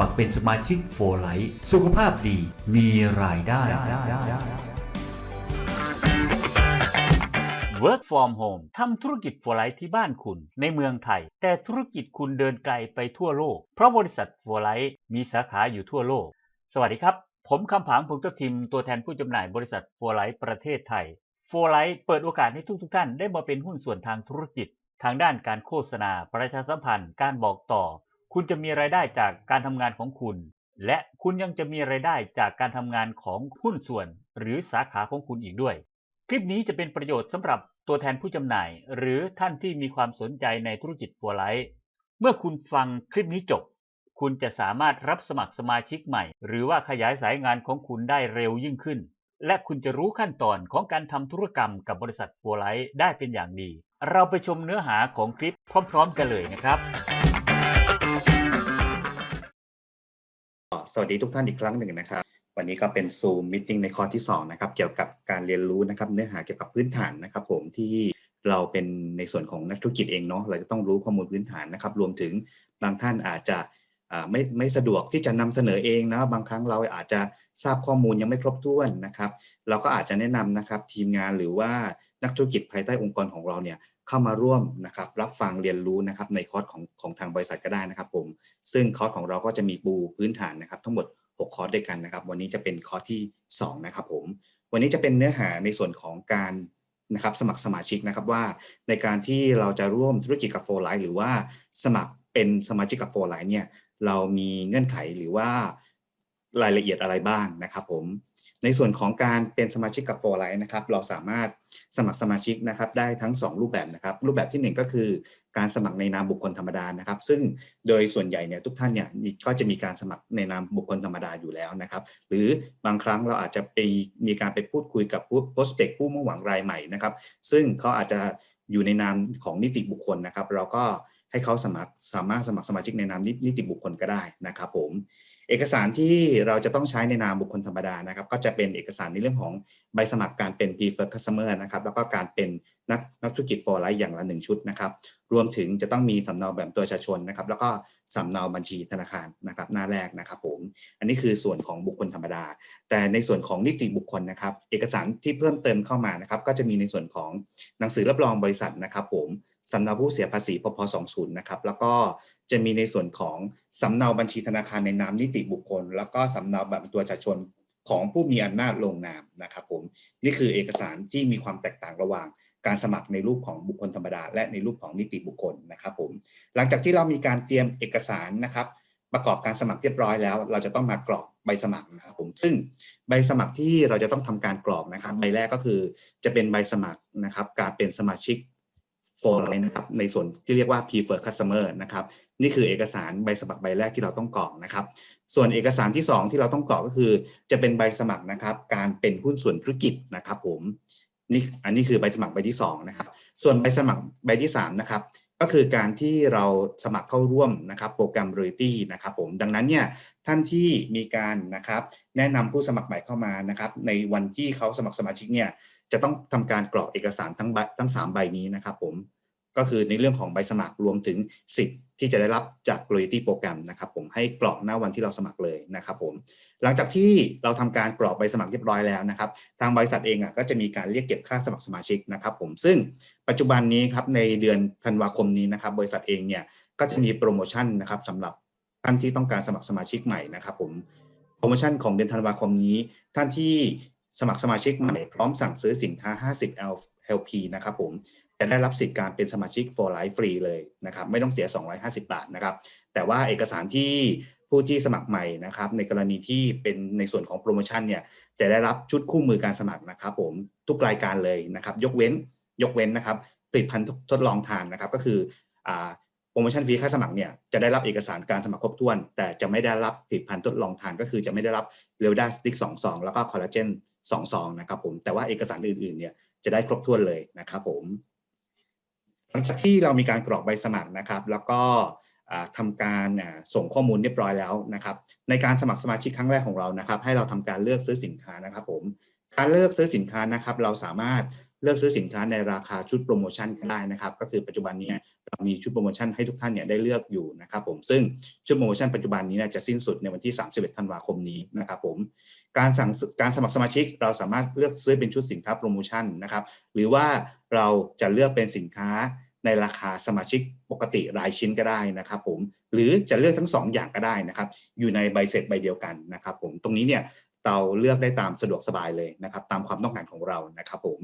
มัครเป็นสมาชิกโฟไลท์สุขภาพดีมีรายได้ Work from home ทำธุรกิจโฟไลท์ที่บ้านคุณในเมืองไทย แต่ธุรกิจคุณเดินไกลไปทั่วโลก เพราะบริษัทโฟไลท์มีสาขาอยู่ทั่วโลก สวัสดีครับ ผมคำผางพงศ์ทิมตัวแทนผู้จำหน่ายบริษัทโฟไลท์ประเทศไทยโฟไลท์เปิดโอกาสให้ทุกทท่านได้มาเป็นหุ้นส่วนทางธุรกิจ ทางด้านการโฆษณา ประชาสัมพันธ์ การบอกต่อ คุณจะมีรายได้จากการทำงานของคุณ และคุณยังจะมีรายได้จากการทำงานของหุ้นส่วน หรือสาขาของคุณอีกด้วย คลิปนี้จะเป็นประโยชน์สำหรับตัวแทนผู้จำหน่าย หรือท่านที่มีความสนใจในธุรกิจฟัวไลท์เมื่อคุณฟังคลิปนี้จบ คุณจะสามารถรับสมัครสมาชิกใหม่ หรือว่าขยายสายงานของคุณได้เร็วยิ่งขึ้น และคุณจะรู้ขั้นตอนของการทำธุรกรรมกับบริษัทฟัวไลท์ได้เป็นอย่างดี เราไปชมเนื้อหาของคลิปพร้อม ๆ กันเลยนะครับ สวัสดีทุกท่านอีกครั้งหนึ่งนะครับ วันนี้ก็เป็น Zoom Meeting ในคอร์สที่2นะครับเกี่ยวกับการเรียนรู้นะครับเนื้อหาเกี่ยวกับพื้นฐานนะครับผมที่เราเป็นในส่วนของนักธุรกิจเองเนาะเราจะต้องรู้ข้อมูลพื้นฐานนะครับรวมถึงบางท่านอาจจะไม่ไม่สะดวกที่จะนำเสนอเองนะบางครั้งเราอาจจะทราบข้อมูลยังไม่ครบถ้วนนะครับ เราก็อาจจะแนะนำนะครับทีมงานหรือว่านักธุรกิจภายใต้องค์กรของเราเนี่ย เข้ามาร่วมนะครับรับฟังเรียนรู้นะครับในคอร์สของของทางบริษัทก็ได้นะครับผมซึ่งคอร์สของเราก็จะมีปูพื้นฐานนะครับ ทั้งหมด 6 คอร์สด้วยกันนะครับ วันนี้จะเป็นคอร์สที่ 2 นะครับผมวันนี้จะเป็นเนื้อหาในส่วนของการนะครับสมัครสมาชิกนะครับว่าในการที่เราจะร่วมธุรกิจกับโฟร์ไลท์หรือว่าสมัครเป็นสมาชิกกับโฟร์ไลท์เนี่ยเรามีเงื่อนไขหรือว่า รายละเอียดอะไรบ้างนะครับผมในส่วนของการเป็นสมาชิกกับโฟไลท์นะครับเราสามารถสมัครสมาชิกนะครับได้ทั้ง 2 รูปแบบนะครับ รูปแบบทีหนึ่1 ก็คือการสมัครในนามบุคคลธรรมดานะครับ ซึ่งโดยส่วนใหญ่เนี่ยทุกท่านเนี่ยก็จะมีการสมัครในนามบุคคลธรรมดาอยู่แล้วนะครับ หรือบางครั้งเราอาจจะไปมีการไปพูดคุยกับผู้ prospect ผู้มุ่งหวังรายใหม่นะครับ ซึ่งเขาอาจจะอยู่ในนามของนิติบุคคลนะครับ เราก็ให้เขาสมัครสามารถสมัครสมาชิกในนามนิติบุคคลก็ได้นะครับผม เอกสารที่เราจะต้องใช้ในนามบุคคลธรรมดานะครับ ก็จะเป็นเอกสารในเรื่องของใบสมัครการเป็น preferred customer นะครับ แล้วก็การเป็นนักนักธุรกิจ for life อย่างละหนึ่งชุดนะครับ รวมถึงจะต้องมีสำเนาแบบตัวประชาชนนะครับ แล้วก็สำเนาบัญชีธนาคารนะครับ หน้าแรกนะครับผม อันนี้คือส่วนของบุคคลธรรมดา แต่ในส่วนของนิติบุคคลนะครับ เอกสารที่เพิ่มเติมเข้ามานะครับ ก็จะมีในส่วนของหนังสือรับรองบริษัทนะครับ ผมสำเนาผู้เสียภาษีพพ20นะครับ แล้วก็ จะมีในส่วนของสำเนาบัญชีธนาคารในนามนิติบุคคล แล้วก็สำเนาบัตรประชาชนของผู้มีอำนาจลงนามนะครับผมนี่คือเอกสารที่มีความแตกต่างระหว่างการสมัครในรูปของบุคคลธรรมดา และในรูปของนิติบุคคลนะครับผมหลังจากที่เรามีการเตรียมเอกสารนะครับประกอบการสมัครเรียบร้อยแล้ว เราจะต้องมากรอกใบสมัครนะครับผมซึ่งใบสมัครที่เราจะต้องทำการกรอกนะครับ ใบแรกก็คือจะเป็นใบสมัครนะครับ การเป็นสมาชิก for life นะครับในส่วนที่เรียกว่า preferred customer นะครับนี่คือเอกสารใบสมัครใบแรกที่เราต้องกรอกนะครับ ส่วนเอกสารที่ 2 ที่เราต้องกรอกก็คือ จะเป็นใบสมัครนะครับ การเป็นหุ้นส่วนธุรกิจนะครับ ผมนี่อันนี้คือใบสมัครใบที่2นะครับ ส่วนใบสมัครใบที่3นะครับก็คือการที่เราสมัครเข้าร่วมนะครับโปรแกรม Royalty นะครับผมดังนั้นเนี่ยท่านที่มีการนะครับแนะนำผู้สมัครใหม่เข้ามานะครับในวันที่เขาสมัครสมาชิกเนี่ยจะต้องทำการกรอกเอกสารทั้งใบทั้ง3ใบนี้นะครับผม ก็คือในเรื่องของใบสมัครรวมถึงสิทธิ์ที่จะได้รับจาก loyalty โปรแกรมนะครับผมให้กรอกหน้าวันที่เราสมัครเลยนะครับผมหลังจากที่เราทำการกรอกใบสมัครเรียบร้อยแล้วนะครับ ทางบริษัทเองอะก็จะมีการเรียกเก็บค่าสมัครสมาชิกนะครับผมซึ่งปัจจุบันนี้ครับในเดือนธันวาคมนี้นะครับ บริษัทเองเนี่ยก็จะมีโปรโมชั่นนะครับสำหรับท่านที่ต้องการสมัครสมาชิกใหม่นะครับผมโปรโมชั่นของเดือนธันวาคมนี้ ท่านที่สมัครสมาชิกใหม่พร้อมสั่งซื้อสินค้า 50 LP นะครับผม จะได้รับสิทธิ์การเป็นสมาชิก for life ฟรีเลยนะครับไม่ต้องเสีย 250 บาทนะครับแต่ว่าเอกสารที่ผู้ที่สมัครใหม่นะครับในกรณีที่เป็นในส่วนของโปรโมชั่นเนี่ยจะได้รับชุดคู่มือการสมัครนะครับผมทุกรายการเลยนะครับยกเว้นยกเว้นนะครับผลิตภัณฑ์ทดลองทานนะครับก็คืออโปรโมชั่นฟรีค่าสมัครเนี่ยจะได้รับเอกสารการสมัครครบถ้วน แต่จะไม่ได้รับผลิตภัณฑ์ทดลองทาน ก็คือจะไม่ได้รับเรลดาสติ๊กสองซองแล้วก็คอลลาเจนสองซองนะครับผมแต่ว่าเอกสารอื่นๆเนี่ยจะได้ครบถ้วนเลยนะครับผม หลังจากที่เรามีการกรอกใบสมัครนะครับ แล้วก็ทำการส่งข้อมูลเรียบร้อยแล้วนะครับ ในการสมัครสมาชิกครั้งแรกของเรานะครับ ให้เราทำการเลือกซื้อสินค้านะครับผมการเลือกซื้อสินค้านะครับ เราสามารถเลือกซื้อสินค้าในราคาชุดโปรโมชั่นก็ได้นะครับ ก็คือปัจจุบันนี้เรามีชุดโปรโมชั่นให้ทุกท่านเนี่ยได้เลือกอยู่นะครับผมซึ่งชุดโปรโมชั่นปัจจุบันนี้นจะสิ้นสุดในวันที่ 31 ธันวาคมนี้นะครับผมการสั่งการสมัครสมาชิกเราสามารถเลือกซื้อเป็นชุดสินค้าโปรโมชั่นนะครับ หรือว่าเราจะเลือกเป็นสินค้า ในราคาสมาชิกปกติรายชิ้นก็ได้นะครับผมหรือจะเลือกทั้ง 2 อย่างก็ได้นะครับ อยู่ในใบเสร็จใบเดียวกันนะครับผมตรงนี้เนี่ยเราเลือกได้ตามสะดวกสบายเลยนะครับ ตามความต้องการของเรานะครับผม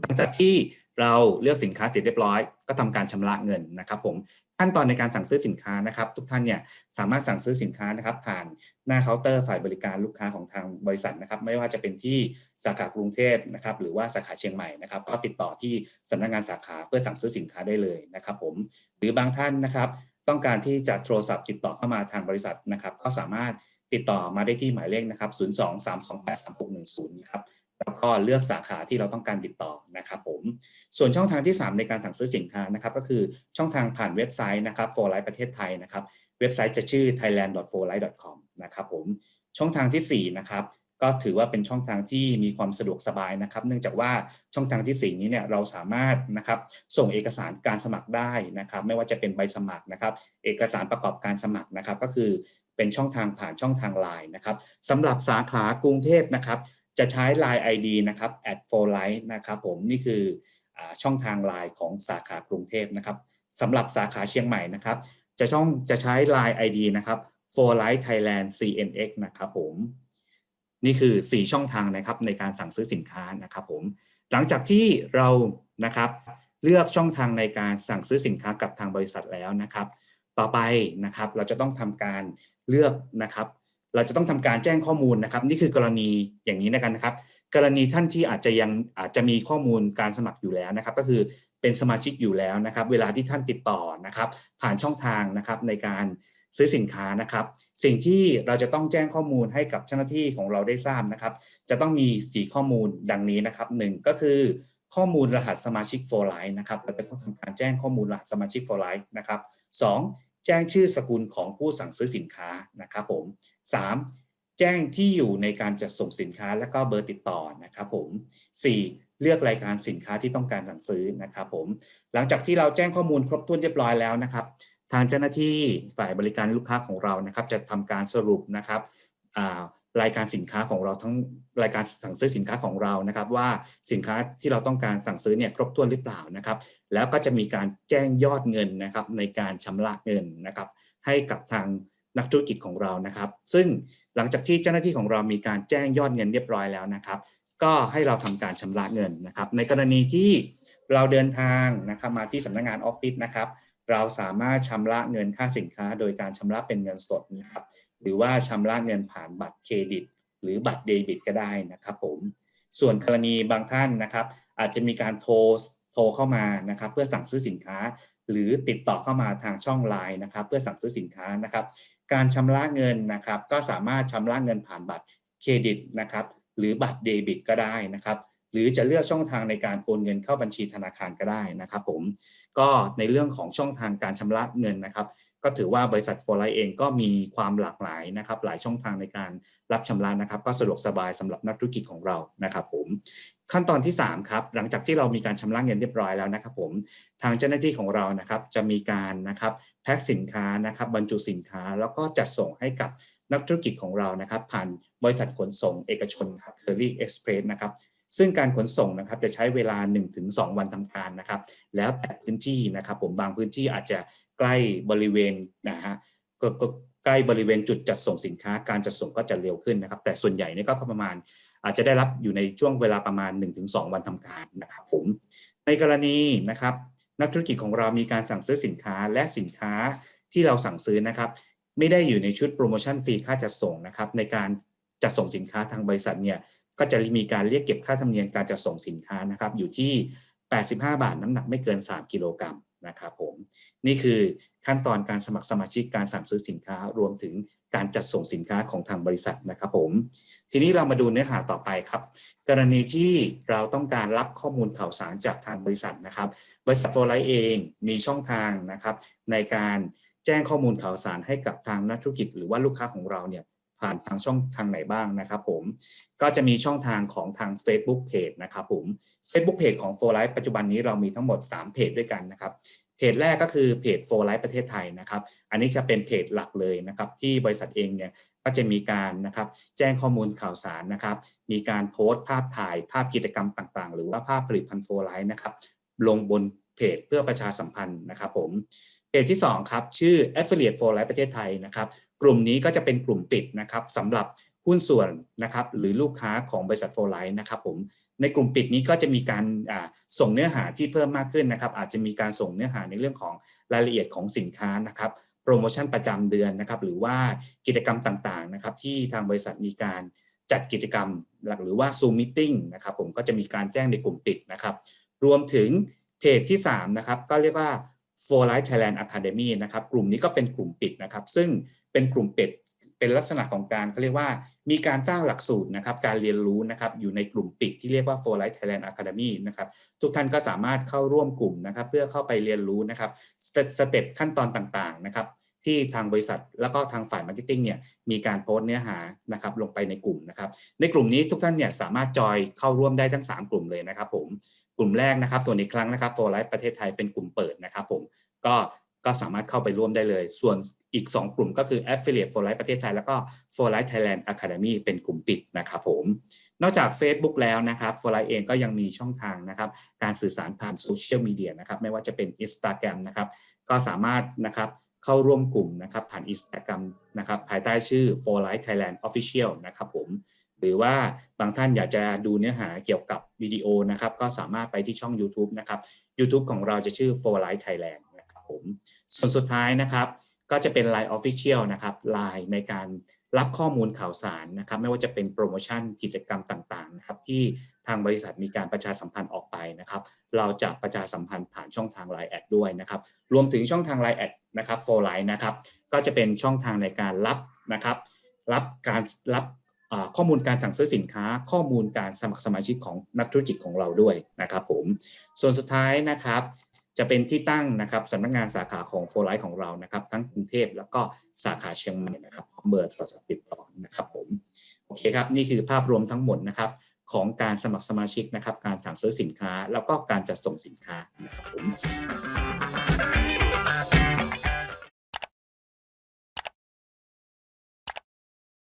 หลังจากที่เราเลือกสินค้าเสร็จเรียบร้อย ก็ทำการชำระเงินนะครับผม ขั้นตอนในการสั่งซื้อสินค้านะครับ ทุกท่านเนี่ยสามารถสั่งซื้อสินค้านะครับ ผ่านหน้าเคาน์เตอร์ฝ่ายบริการลูกค้าของทางบริษัทนะครับ ไม่ว่าจะเป็นที่สาขากรุงเทพนะครับ หรือว่าสาขาเชียงใหม่นะครับ ก็ติดต่อที่สำนักงานสาขาเพื่อสั่งซื้อสินค้าได้เลยนะครับ ผมหรือบางท่านนะครับ ต้องการที่จะโทรศัพท์ติดต่อเข้ามาทางบริษัทนะครับ ก็สามารถติดต่อมาได้ที่หมายเลขนะครับ 023283610 นะครับ แล้วก็เลือกสาขาที่เราต้องการติดต่อนะครับผมส่วนช่องทางที่ 3 ในการสั่งซื้อสินค้านะครับก็คือช่องทางผ่านเว็บไซต์นะครับ for life ประเทศไทยนะครับเว็บไซต์จะชื่อ thailand.forlife.com นะครับผมช่องทางที่ 4 นะครับก็ถือว่าเป็นช่องทางที่มีความสะดวกสบายนะครับ เนื่องจากว่าช่องทางที่ 4 นี้เนี่ยเราสามารถนะครับส่งเอกสารการสมัครได้นะครับ ไม่ว่าจะเป็นใบสมัครนะครับ เอกสารประกอบการสมัครนะครับ ก็คือเป็นช่องทางผ่านช่องทางไลน์นะครับสำหรับสาขากรุงเทพนะครับ จะใช้ Line ID นะครับ at for life นะครับผมนี่คืออช่องทาง Line ของสาขากรุงเทพนะครับสำหรับสาขาเชียงใหม่นะครับ จะช่องจะใช้ Line ID นะครับ for life Thailand CNX นะครับผมนี่คือ 4 ช่องทางนะครับในการสั่งซื้อสินค้านะครับผมหลังจากที่เรานะครับเลือกช่องทางในการสั่งซื้อสินค้ากับทางบริษัทแล้วนะครับ ต่อไปนะครับเราจะต้องทำการเลือกนะครับ เราจะต้องทำการแจ้งข้อมูลนะครับ นี่คือกรณีอย่างนี้นะครับนะครับ กรณีท่านที่อาจจะยังอาจจะมีข้อมูลการสมัครอยู่แล้วนะครับ ก็คือเป็นสมาชิกอยู่แล้วนะครับ เวลาที่ท่านติดต่อนะครับ ผ่านช่องทางนะครับในการซื้อสินค้านะครับ สิ่งที่เราจะต้องแจ้งข้อมูลให้กับเจ้าหน้าที่ของเราได้ทราบนะครับ จะต้องมีสีข้อมูลดังนี้นะครับหนึ่งก็คือข้อมูลรหัสสมาชิก for life นะครับเราจะต้องทำการแจ้งข้อมูลรหัสสมาชิก for life นะครับสองแจ้งชื่อสกุลของผู้สั่งซื้อสินค้านะครับผม 3. แจ้งที่อยู่ในการจัดส่งสินค้าและก็เบอร์ติดต่อนะครับผม 4. เลือกรายการสินค้าที่ต้องการสั่งซื้อนะครับผม หลังจากที่เราแจ้งข้อมูลครบถ้วนเรียบร้อยแล้วนะครับ ทางเจ้าหน้าที่ฝ่ายบริการลูกค้าของเรานะครับ จะทำการสรุปนะครับรายการสินค้าของเราทั้งรายการสั่งซื้อสินค้าของเรานะครับ ว่าสินค้าที่เราต้องการสั่งซื้อเนี่ยครบถ้วนหรือเปล่านะครับ แล้วก็จะมีการแจ้งยอดเงินนะครับในการชำระเงินนะครับ ให้กับทาง นักธุรกิจของเรานะครับ ซึ่งหลังจากที่เจ้าหน้าที่ของเรามีการแจ้งยอดเงินเรียบร้อยแล้วนะครับ ก็ให้เราทำการชำระเงินนะครับ ในกรณีที่เราเดินทางนะครับมาที่สำนักงงานออฟฟิศนะครับ เราสามารถชำระเงินค่าสินค้า โดยการชำระเป็นเงินสดนะครับหรือว่าชำระเงินผ่านบัตรเครดิต หรือบัตรเดบิตก็ได้นะครับผมส่วนกรณีบางท่านนะครับ อาจจะมีการโทรโทรเข้ามานะครับ เพื่อสั่งซื้อสินค้า หรือติดต่อเข้ามาทางช่องไลน์นะครับ เพื่อสั่งซื้อสินค้านะครับ การชำระเงินนะครับ ก็สามารถชำระเงินผ่านบัตรเครดิตนะครับ หรือบัตรเดบิตก็ได้นะครับ หรือจะเลือกช่องทางในการโอนเงินเข้าบัญชีธนาคารก็ได้นะครับผมก็ในเรื่องของช่องทางการชำระเงินนะครับ ก็ถือว่าบริษัทโฟไลเองก็มีความหลากหลายนะครับ หลายช่องทางในการรับชำระนะครับ ก็สะดวกสบายสำหรับนักธุรกิจของเรานะครับ ผม ขั้นตอนที่ 3 ครับ หลังจากที่เรามีการชำระเงินเรียบร้อยแล้วนะครับผมทางเจ้าหน้าที่ของเรานะครับจะมีการนะครับแพ็คสินค้านะครับบรรจุสินค้า แล้วก็จัดส่งให้กับนักธุรกิจของเรานะครับ ผ่านบริษัทขนส่งเอกชนครับ Curry Express นะครับซึ่งการขนส่งนะครับจะใช้เวลา 1-2 วันทำการนะครับ แล้วแต่พื้นที่นะครับ ผมบางพื้นที่อาจจะใกล้บริเวณนะฮะก็ใกล้บริเวณจุดจัดส่งสินค้า การจัดส่งก็จะเร็วขึ้นนะครับ แต่ส่วนใหญ่นี่ก็ประมาณ อาจจะได้รับอยู่ในช่วงเวลาประมาณ 1-2 วันทำการนะครับผมในกรณีนะครับนักธุรกิจของเรามีการสั่งซื้อสินค้าและสินค้าที่เราสั่งซื้อนะครับ ไม่ได้อยู่ในชุดโปรโมชั่นฟรีค่าจัดส่งนะครับ ในการจัดส่งสินค้าทางบริษัทเนี่ยก็จะมีการเรียกเก็บค่าธรรมเนียมการจัดส่งสินค้านะครับ อยู่ที่ 85 บาทน้ำหนักไม่เกิน 3 กิโลกรัม นะครับผมนี่คือขั้นตอนการสมัครสมาชิกการสั่งซื้อสินค้ารวมถึงการจัดส่งสินค้าของทางบริษัทนะครับผม ทีนี้เรามาดูเนื้อหาต่อไปครับ กรณีที่เราต้องการรับข้อมูลข่าวสารจากทางบริษัทนะครับ บริษัทโฟไลท์เองมีช่องทางนะครับ ในการแจ้งข้อมูลข่าวสารให้กับทางนักธุรกิจ หรือว่าลูกค้าของเราเนี่ย ผ่านทางช่องทางไหนบ้างนะครับผมก็จะมีช่องทางของทาง Facebook Page นะครับผม Facebook Page ของ For Life ปัจจุบันนี้เรามีทั้งหมด 3 เพจด้วยกันนะครับเพจแรกก็คือเพจโฟไลท์ประเทศไทยนะครับ อันนี้จะเป็นเพจหลักเลยนะครับ ที่บริษัทเองเนี่ยก็จะมีการนะครับแจ้งข้อมูลข่าวสารนะครับ มีการโพสต์ภาพถ่ายภาพกิจกรรมต่างๆ หรือว่าภาพผลิตภัณฑ์โฟไลท์นะครับลงบนเพจเพื่อประชาสัมพันธ์นะครับผมเพจที่ 2 ครับ ชื่อ Affiliate for Life ประเทศไทยนะครับ กลุ่มนี้ก็จะเป็นกลุ่มปิดนะครับสำหรับหุ้นส่วนนะครับหรือลูกค้าของบริษัทโฟไลท์นะครับผมในกลุ่มปิดนี้ก็จะมีการส่งเนื้อหาที่เพิ่มมากขึ้นนะครับอาจจะมีการส่งเนื้อหาในเรื่องของรายละเอียดของสินค้านะครับโปรโมชั่นประจำเดือนนะครับหรือว่ากิจกรรมต่างๆนะครับที่ทางบริษัทมีการจัดกิจกรรมหรือว่า Zoom Meeting นะครับผมก็จะมีการแจ้งในกลุ่มปิดนะครับรวมถึงเพจที่3นะครับก็เรียกว่า For Life Thailand Academy นะครับกลุ่มนี้ก็เป็นกลุ่มปิดนะครับซึ่ง เป็นกลุ่มเปิดเป็นลักษณะของการเขาเรียกว่ามีการสร้างหลักสูตรนะครับการเรียนรู้นะครับอยู่ในกลุ่มปิดที่เรียกว่า For Life Thailand Academy นะครับทุกท่านก็สามารถเข้าร่วมกลุ่มนะครับเพื่อเข้าไปเรียนรู้นะครับสเต็ปสเตปขั้นตอนต่างๆนะครับที่ทางบริษัทแล้วก็ทางฝ่ายมาร์เก็ตติ้งเนี่ยมีการโพสต์เนื้อหานะครับลงไปในกลุ่มนะครับในกลุ่มนี้ทุกท่านเนี่ยสามารถจอยเข้าร่วมได้ทั้ง 3 กลุ่มเลยนะครับผมกลุ่มแรกนะครับตัวนี้ครั้งนะครับ For Life ประเทศไทยเป็นกลุ่มเปิดนะครับผมก็ ก็สามารถเข้าไปร่วมได้เลย ส่วนอีก 2 กลุ่มก็คือ Affiliate For Life ประเทศไทย แล้วก็ For Life Thailand Academy เป็นกลุ่มปิดนะครับผมนอกจาก Facebook แล้วนะครับ For Life เองก็ยังมีช่องทางนะครับการสื่อสารผ่านโซเชียลมีเดียนะครับไม่ว่าจะเป็น Instagram นะครับก็สามารถนะครับเข้าร่วมกลุ่มนะครับผ่าน Instagram นะครับภายใต้ชื่อ For Life Thailand Official นะครับผมหรือว่าบางท่านอยากจะดูเนื้อหาเกี่ยวกับวิดีโอนะครับก็สามารถไปที่ช่อง YouTube นะครับ YouTube ของเราจะชื่อ For Life Thailand ผมส่วนสุดท้ายนะครับ ก็จะเป็น Line Official นะครับ Line ในการรับข้อมูลข่าวสารนะครับ ไม่ว่าจะเป็นโปรโมชั่นกิจกรรมต่างๆนะครับที่ทางบริษัทมีการประชาสัมพันธ์ออกไปนะครับ เราจะประชาสัมพันธ์ผ่านช่องทาง Line แอดด้วยนะครับ รวมถึงช่องทาง Line แอดนะครับ For Line นะครับ ก็จะเป็นช่องทางในการรับนะครับ รับการรับข้อมูลการสั่งซื้อสินค้า ข้อมูลการสมัครสมาชิกของนักธุรกิจของเราด้วยนะครับผม ส่วนสุดท้ายนะครับ จะเป็นที่ตั้งนะครับสำนักงานสาขาของโฟไลท์ของเรานะครับ ทั้งกรุงเทพแล้วก็สาขาเชียงใหม่นะครับพร้อมเบอร์โทรศัพท์ติดต่อนะครับผมโอเคครับนี่คือภาพรวมทั้งหมดนะครับของการสมัครสมาชิกนะครับ การสั่งซื้อสินค้า แล้วก็การจัดส่งสินค้านะครับผม